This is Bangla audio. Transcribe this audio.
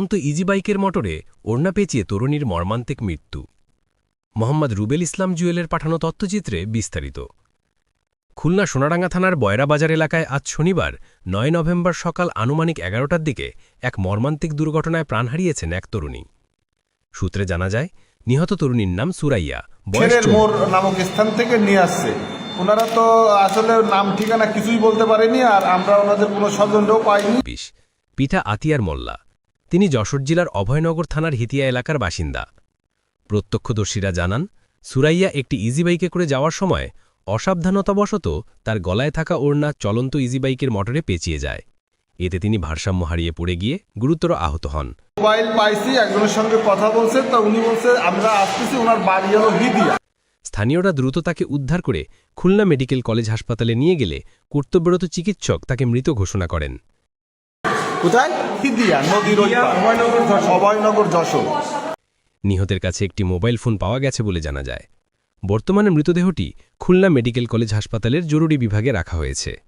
অন্ত ইজি বাইকের মোটরে ওড়না পেঁচিয়ে তরুণীর মর্মান্তিক মৃত্যু। মোহাম্মদ রুবেল ইসলাম জুয়েলের পাঠানো তথ্যচিত্রে বিস্তারিত। খুলনা সোনারাঙ্গা থানার বয়রাবাজার এলাকায় আজ শনিবার নয় নভেম্বর সকাল আনুমানিক এগারোটার দিকে এক মর্মান্তিক দুর্ঘটনায় প্রাণ হারিয়েছেন এক তরুণী। সূত্রে জানা যায় নিহত তরুণীর নাম সুরাইয়া বয়স ছেড়ের মোড় নামক স্থান থেকে নিয়ে আসছে। ওনারা তো আসলে নাম ঠিকানা কিছুই বলতে পারেনি আর আমরা ওনাদের কোনো স্বজনরাও পাইনি। পিতা আতিয়ার মোল্লা তিনি যশোর জেলার অভয়নগর থানার হিতিয়া এলাকার বাসিন্দা। প্রত্যক্ষদর্শীরা জানান সুরাইয়া একটি ইজিবাইকে করে যাওয়ার সময় অসাবধানতাবশত তার গলায় থাকা ওড়না চলন্ত ইজি বাইকের মোটরে পেঁচিয়ে যায়। এতে তিনি ভারসাম্য হারিয়ে পড়ে গিয়ে গুরুতর আহত হন। মোবাইল পাইছি একজনের সঙ্গে কথা বলছে তা উনি বলছে আমরা আসতেছি ওনার বাড়ি হলো হিদিয়া স্থানীয়রা দ্রুত তাকে উদ্ধার করে খুলনা মেডিকেল কলেজ হাসপাতালে নিয়ে গেলে কর্তব্যরত চিকিৎসক তাকে মৃত ঘোষণা করেন। কোথায়? হিদিয়া নদীর অভয়নগর যশোর। নিহতের কাছে একটি মোবাইল ফোন পাওয়া গেছে বলে জানা যায়। বর্তমানে মৃতদেহটি খুলনা মেডিকেল কলেজ হাসপাতালের জরুরি বিভাগে রাখা হয়েছে।